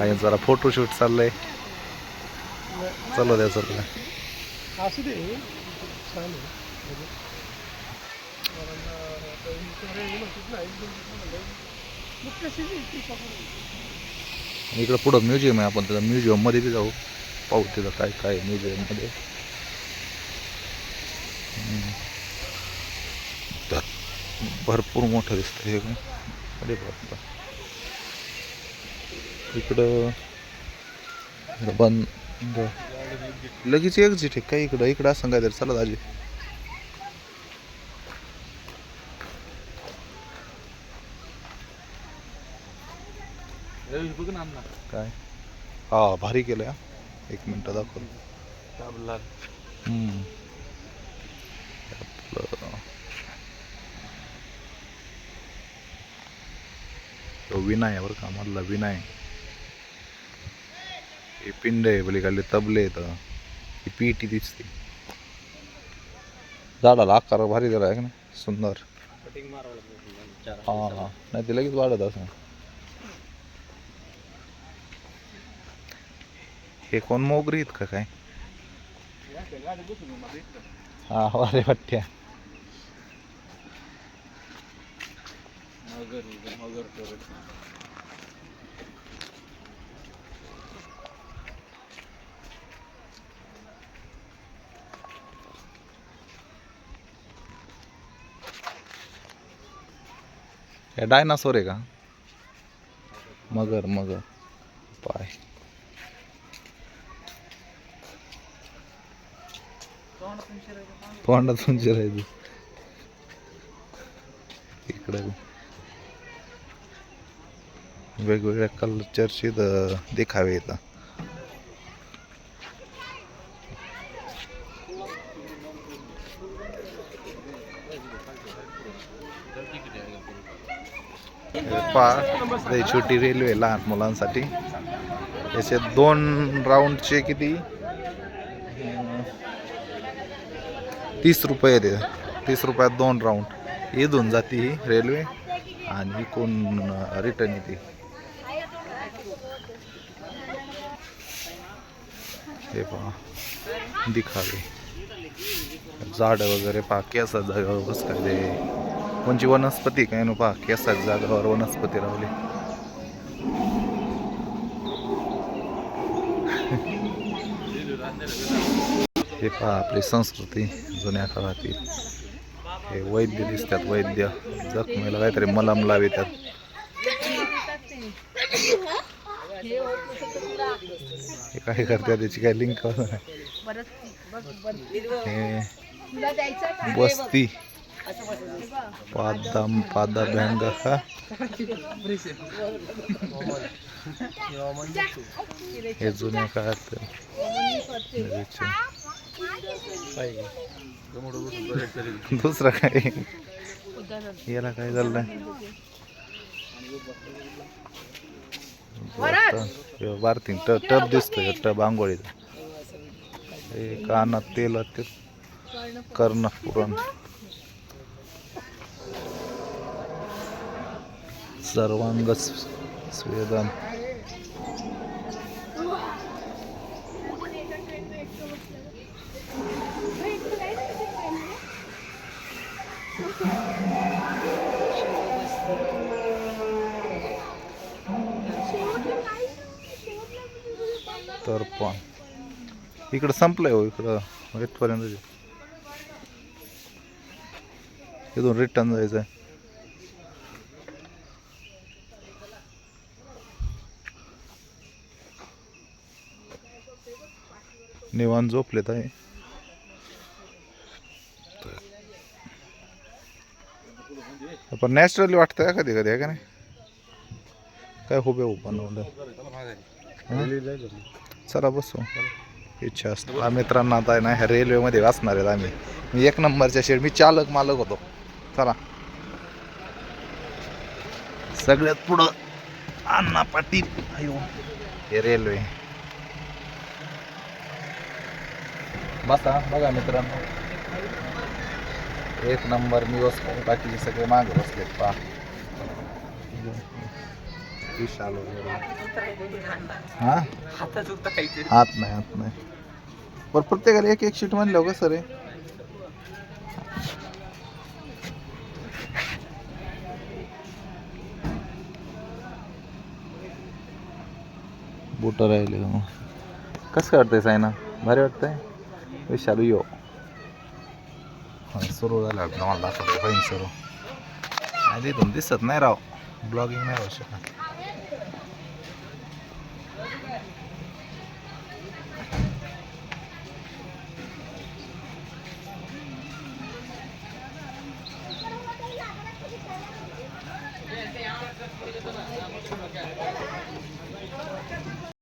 आणि जरा फोटोशूट चाललंय. चलो द्या असू दे. आता इकडे पुढं म्युझियम आहे आपण त्याच्या म्युझियममध्ये बी जाऊ. पाहू तिथं काय काय म्युझियममध्ये. हम्म. तर भरपूर मोठं दिसतं हे. अरे बापा इकडं बंद. लगेच एक्झिट आहे काय इकडं? इकडं असं काय तर चला दाजी काय? हा भारी केलं एक मिनटं दाखव. आपलं तो विनाय आहे बरं का मधला विनाय. हे पिंड आहे पलीकडले तबले आहेत ही पीटी दिसते झाडाला आकार भारी दिला आहे का सुंदर हा हा नाही ते लगेच वाढत असं हे कोण मोगरी आहेत का काय हा वारे पट्ट्या मगर मगर हे डायनासोर आहे का? मगर मगर. पाय. तोंडातून शिरायचं इकडं वेगवेगळ्या कल्चरचे देखावे येतात म्हणजे पहा छोटी रेल्वे लहान मुलांसाठी. याचे दोन राऊंडचे किती? तीस रुपये ते तीस रुपयात दोन राऊंड इथून जाते ही रेल्वे आणि इकून रिटर्न येते. हे पहा दिखावे. झाड वगैरे पहा केसा जागा बस काय ते कोणची वनस्पती काय नो पहा केसाच्या जागावर वनस्पती लावली हे पहा आपली संस्कृती जुन्या काळातील. हे वैद्य दिसतात वैद्य. जखमेला काहीतरी मलम लावितात. हे काय करतात त्याची काय लिंक? हे बस्ती. पादाम पादा भँग का हे जुन्या काळात. दुसरं काय? याला काय झालं? बारतीन ट टब दिसतोय टब आंघोळीचा कानात तेल ते कर्ण पुरण सर्वांग स्वेदन तर पण. इकडं संपलंय हो इकडं इथपर्यंत इथून रिटर्न जायचं आहे निवान झोपलेत आहे. पण नॅचरली वाटतं कधी कधी आहे का नाही? काय हुबे बनवलं चला बसू. इच्छा असते. मित्रांना आता नाही ना ह्या रेल्वेमध्ये वाचणार आहेत आम्ही. मी एक नंबरच्या शेड मी चालक मालक होतो. चला. सगळ्यात पुढं अण्णा पाटील हे रेल्वे. बसा बघा मित्रांनो एक नंबर मी बसलो बाकीचे सगळे मागे बसलेत पा विशाल हा उतरायचे हात नाही हात नाही प्रत्येकाला एक एक शीट म्हणलं कसं रे बुट राहिले कसं काय वाटतंय सायना भारी वाटतंय विशाल यो हा, सुरू झालं वाटतं मला दाखवतो बहीण सुरू. आधी इथून दिसत नाही राव. ब्लॉगिंग नाही होऊ शकत.